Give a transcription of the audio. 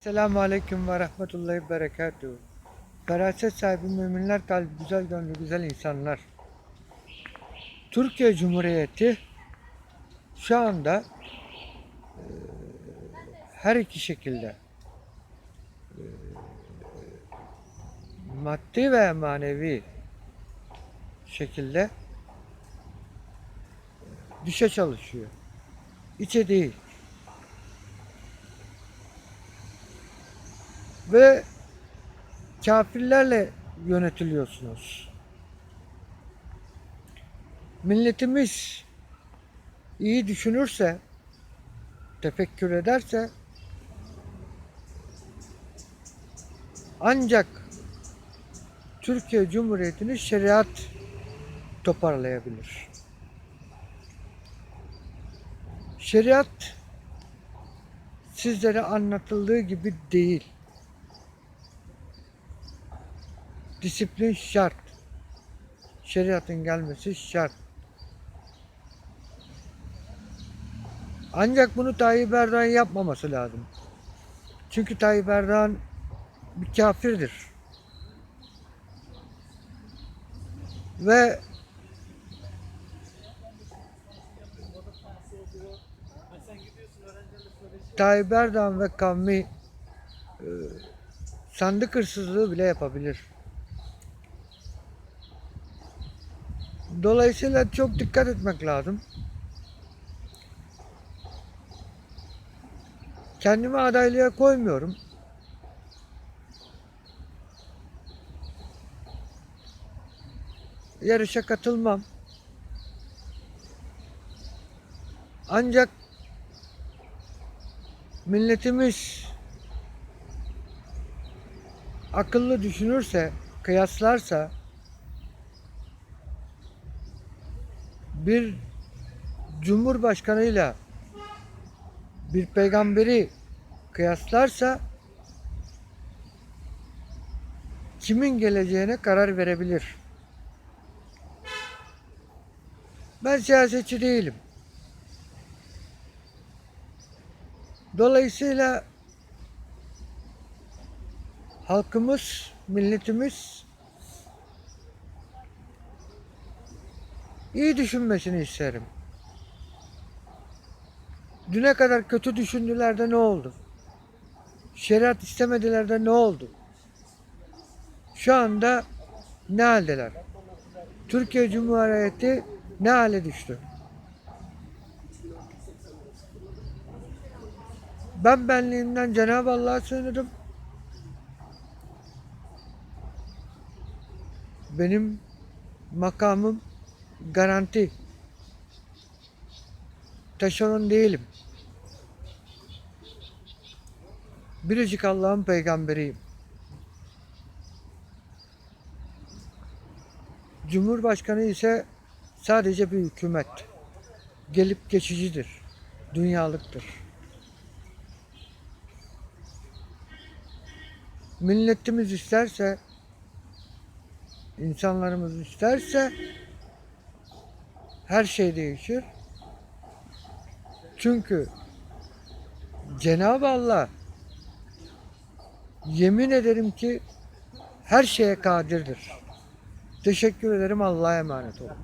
Selamun Aleyküm ve Rahmetullahi Berekatuhu. Feraset sahibi müminler, kalbi güzel gönlü güzel insanlar. Türkiye Cumhuriyeti şu anda e, her iki şekilde e, maddi ve manevi şekilde düşe çalışıyor. İçe değil. Ve kafirlerle yönetiliyorsunuz. Milletimiz iyi düşünürse, tefekkür ederse ancak Türkiye Cumhuriyeti'ni şeriat toparlayabilir. Şeriat sizlere anlatıldığı gibi değil. Disiplin şart. Şeriatın gelmesi şart. Ancak bunu Tayyip Erdoğan yapmaması lazım. Çünkü Tayyip Erdoğan bir kafirdir. Ve Tayyip Erdoğan ve kavmi e, sandık hırsızlığı bile yapabilir. Dolayısıyla çok dikkat etmek lazım. Kendimi adaylığa koymuyorum. Yarışa katılmam. Ancak milletimiz akıllı düşünürse, kıyaslarsa bir cumhurbaşkanıyla bir peygamberi kıyaslarsa kimin geleceğine karar verebilir. Ben siyasetçi değilim. Dolayısıyla halkımız, milletimiz iyi düşünmesini isterim. Düne kadar kötü düşündüler de ne oldu? Şeriat istemediler de ne oldu? Şu anda ne haldeler? Türkiye Cumhuriyeti ne hale düştü? Ben benliğimden Cenab-ı Allah'a sığınırım. Benim makamım garanti. Taşeron değilim. Biricik Allah'ın peygamberiyim. Cumhurbaşkanı ise sadece bir hükümet. Gelip geçicidir. Dünyalıktır. Milletimiz isterse, insanlarımız isterse her şey değişir. Çünkü Cenab-ı Allah yemin ederim ki her şeye kadirdir. Teşekkür ederim. Allah'a emanet olun.